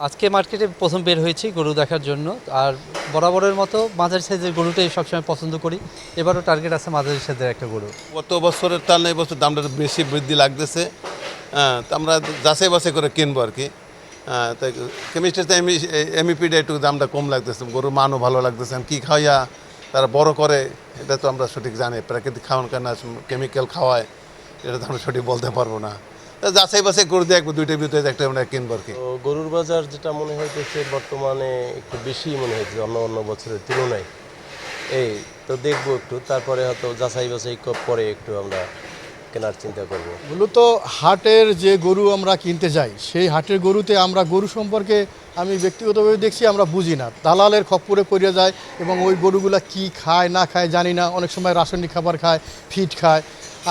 আজকে মার্কেটে প্রথম বের হয়েছি গরু দেখার জন্য। আর বরাবরের মতো মাঝারি সাইজের গরুটাই সবসময় পছন্দ করি। এবারও টার্গেট আছে মাঝারি সাইজের একটা গরু। গত বছরের টাল এই বছর দামটা বেশি বৃদ্ধি লাগতেছে। হ্যাঁ তো আমরা যাচাই বাছাই করে কিনবো আর কি। তাই কেমিস্ট্রিতে এমি এমইপিটা একটু দামটা কম লাগতেছে। গরুর মানও ভালো লাগতেছে। কি খাওয়াইয়া তারা বড় করে, এটা তো আমরা সঠিক জানি। প্রাকৃতিক খাওয়ান কেন কেমিক্যাল খাওয়ায়, এটা তো আমরা সঠিক বলতে পারব না। যাচাই বাছাই করে দিয়ে একবার দুইটার ভিতরে একটা আমরা কিনবো আর কি। গরুর বাজার যেটা মনে হইতেছে বর্তমানে একটু বেশি মনে হচ্ছে অন্য অন্য বছরের তুলনায়। এই তো দেখব একটু তারপরে হয়তো যাচাই বাছাই পরে একটু আমরা কেনার চিন্তা করব। মূলত হাটের যে গরু আমরা কিনতে যাই সেই হাটের গরুতে আমরা গরু সম্পর্কে আমি ব্যক্তিগতভাবে দেখছি আমরা বুঝি না। দালালের খপ্পরে পড়ে যায় এবং ওই গরুগুলা কি খায় না খায় জানি না। অনেক সময় রাসায়নিক খাবার খায় ফিট খায়।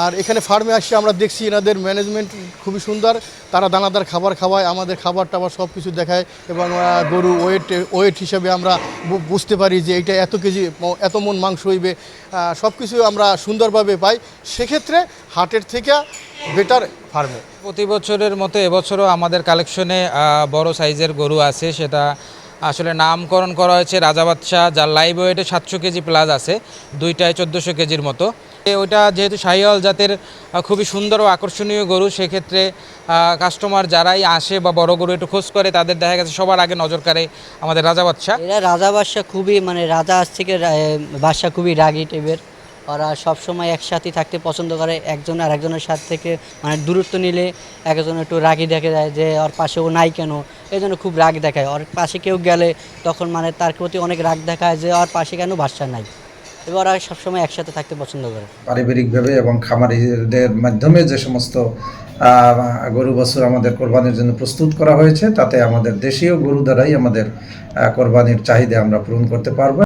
আর এখানে ফার্মে আসছে আমরা দেখছি এনাদের ম্যানেজমেন্ট খুবই সুন্দর। তারা দানাদার খাবার খাওয়ায়, আমাদের খাবার টাবার সব কিছু দেখায় এবং গরু ওয়েট ওয়েট হিসেবে আমরা বুঝতে পারি যে এটা এত কেজি, এত মন মাংস হইবে। সব কিছু আমরা সুন্দরভাবে পাই। সেক্ষেত্রে হাটের থেকে বেটার ফার্মে প্রতি বছরের মতো এবছরও আমাদের কালেকশনে বড় সাইজের গরু আছে। সেটা আসলে নামকরণ করা হয়েছে রাজা বাদশাহ, যার লাইভ ওয়েটে সাতশো কেজি প্লাস আছে, দুইটায় চোদ্দোশো কেজির মতো। ওইটা যেহেতু শাহিওয়াল জাতের খুবই সুন্দর ও আকর্ষণীয় গরু, সেক্ষেত্রে কাস্টমার যারাই আসে বা বড় গরু একটু খোঁজ করে, তাদের দেখা গেছে সবার আগে নজর কাড়ে আমাদের রাজা বাদশাহ। এরা রাজা বাদশাহ খুবই মানে রাজা আজ থেকে বাদশাহ বাদশা খুবই রাগি টাইপের ওরা সবসময় একসাথে থাকতে পছন্দ করে, একজন আর একজনের সাথে থেকে মানে দূরত্ব নিলে একজন একটু রাগী দেখে যায় যে ওর পাশে ও নাই কেন, এই জন্য খুব রাগ দেখায়। ওর পাশে কেউ গেলে তখন মানে তার প্রতি অনেক রাগ দেখায় যে ওর পাশে কেন বাদশা নাই। এবার ওরা সবসময় একসাথে থাকতে পছন্দ করে। পারিবারিকভাবে এবং খামারিদের মাধ্যমে যে সমস্ত গরু বছর আমাদের কোরবানির জন্য প্রস্তুত করা হয়েছে, তাতে আমাদের দেশীয় গরু দ্বারাই আমাদের কোরবানির চাহিদা আমরা পূরণ করতে পারব।